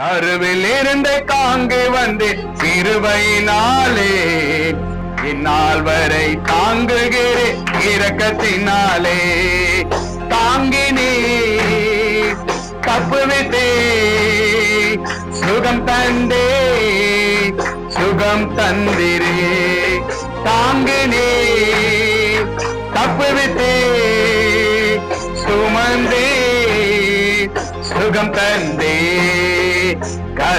கருவில் இருந்து காங்கு வந்து சிறுவையினாலே இந்நாள் வரை தாங்குகிறேன் இரக்கத்தினாலே. தாங்கினே தப்புவித்தே சுகம் தந்தே சுகம் தந்திரே தாங்கினே தப்புவித்தே சுமந்தே சுகம் தந்தே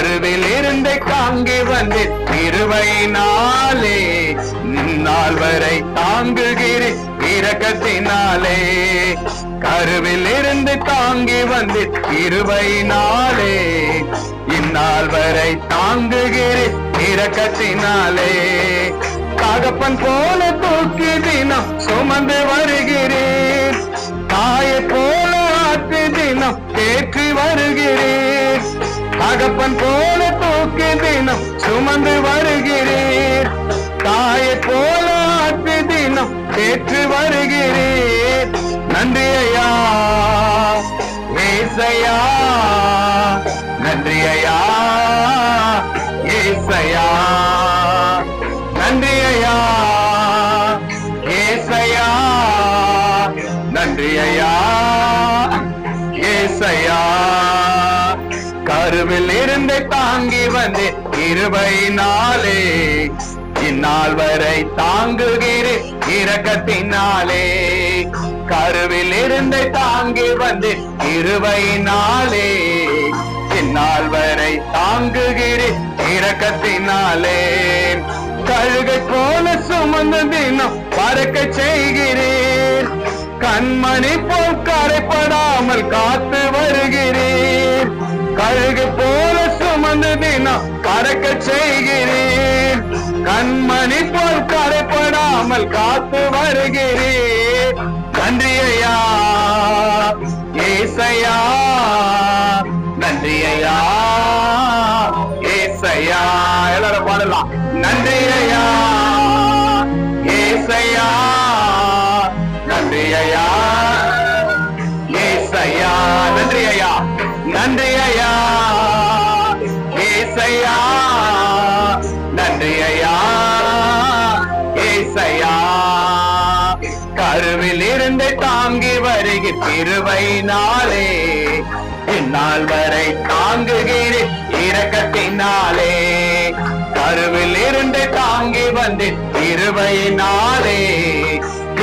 கருவில் இருந்து காங்கி வந்து திருவையினாலே நாள். வரை தாங்குகிறேன் இரக்கத்தினாலே. கருவில் இருந்து தாங்கி வந்து இருவையினாலே இந்நாள் வரை தாங்குகிறேன் இரக்கத்தினாலே. தகப்பன் போல தூக்கி தினம் சுமந்து வருகிறேன். தகப்பன் போல தூக்கி தினம் சுமந்து வருகிறீர். தாயை போல ஆற்று தினம் ஏற்று வருகிறீர். நன்றி ஐயா. ஏசையா கருவில் இருந்து தாங்கி வந்து இருபை நாளே. இந்நாள் வரை தாங்குகிறே இரக்கத்தினாலே. கருவில் இருந்து தாங்கி வந்து இருபை நாளே. இந்நாள் வரை தாங்குகிறே இரக்கத்தினாலே. கழுகை போல சுமந்த தினம் பறக்க செய்கிறேன் கண்மணி போல் கரைப்படாமல் காத்து வருகிறேன் அழகு போல சுமந்து தினம் பறக்க செய்கிறேன் கண்மணி போல் கரைப்படாமல் காத்து வருகிறேன் நன்றி ஐயா ஏசையா நன்றி ஐயா ஏசையா. எல்லாரும் பாடலாம். நன்றி ஐயா வருகி திருவை நாளே இந்நாள் வரை தாங்குகிறேன் இரக்கத்தினாலே. கருவில் இருந்து தாங்கி வந்து திருவை நாளே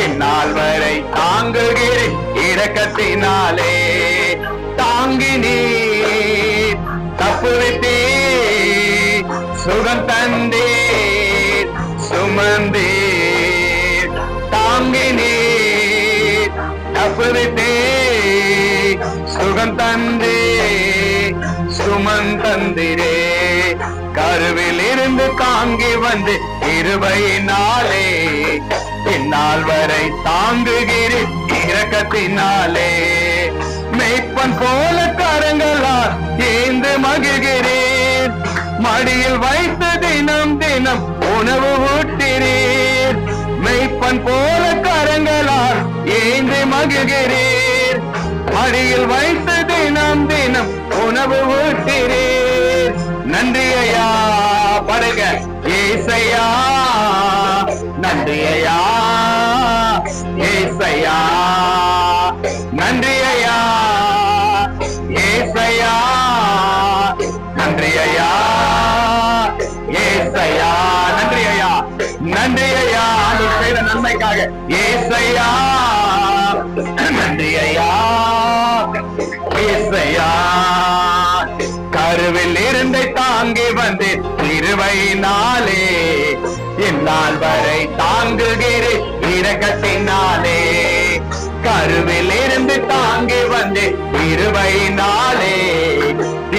இந்நாள் வரை தாங்குகிறேன் இரக்கத்தினாலே. தாங்கி நீ தப்புவித்தே சுகம் தந்தே சுமந்தே தாங்கி நீர் தப்பு விட்டே சுகம் தந்தே சுமன் தந்திரே. கருவில் இருந்து தாங்கி வந்து இருபை நாளே. பின்னால் வரை தாங்குகிறேன் இறக்கத்தினாலே மெய்ப்பன் போல கரங்களால் ஏந்து மகிழ்கிறேன் மடியில் வைத்து தினம் தினம் உணவு ஊட்டினீர் மெய்ப்பன் போல கரங்களால் ஏந்தி மகிழ்கிறீர். மடியில் வைத்து தினம் தினம் உணவு ஊட்டினீர் நன்றி ஐயா படுக. ஏசையா நன்றி ஐயா ஏசையா நன்றி ஐயா ஏசையா நன்றி ஐயா ஏசையா நன்றி ஐயா நன்மைக்காக ஏசையா நன்றி ஐயா ஏசையா கருவில் இருந்தை தாங்கி வந்து திருவை நாளே. என்னால் வரை தாங்குகிறேன் இரக்கத்தினாலே. கருவில் இருந்து தாங்கி வந்து இருவை நாளே.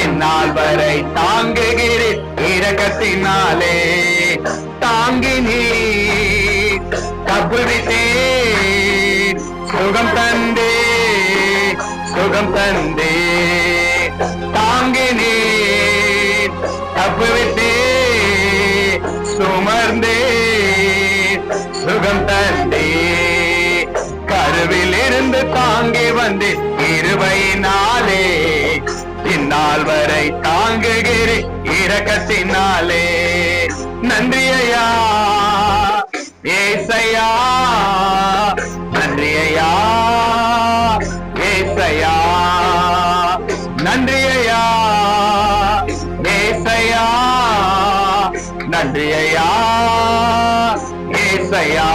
என்னால் வரை தாங்குகிறேன் இரக்கத்தினாலே. தாங்கி நீ தப்புவித்தே சுகம் தந்தே சுகம் தந்தே. தாங்கி நீ தப்புவித்தே சுமர்ந்தே சுகம் தந்தே. கருவில் இருந்து தாங்கி வந்து இருவை நாளே பின்னால் வரை தாங்குகிறேன் இரக்கத்தினாலே. நன்றி ஏசையா நன்றியையா ஏசையா நன்றியையா ஏசையா நன்றியையா ஏசையா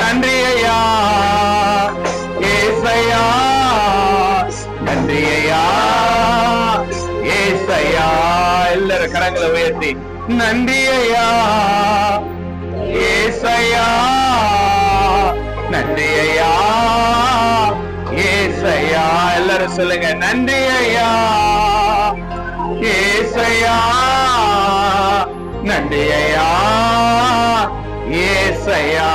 நன்றியையா ஏசையா நன்றியையா ஏசையா. எல்லாரும் கரங்களை உயர்த்தி நன்றியையா. ஏசையா நன்றி ஐயா ஏசையா எல்லாரும் சொல்லுங்க நன்றி ஐயா ஏசையா நன்றி ஐயா ஏசையா.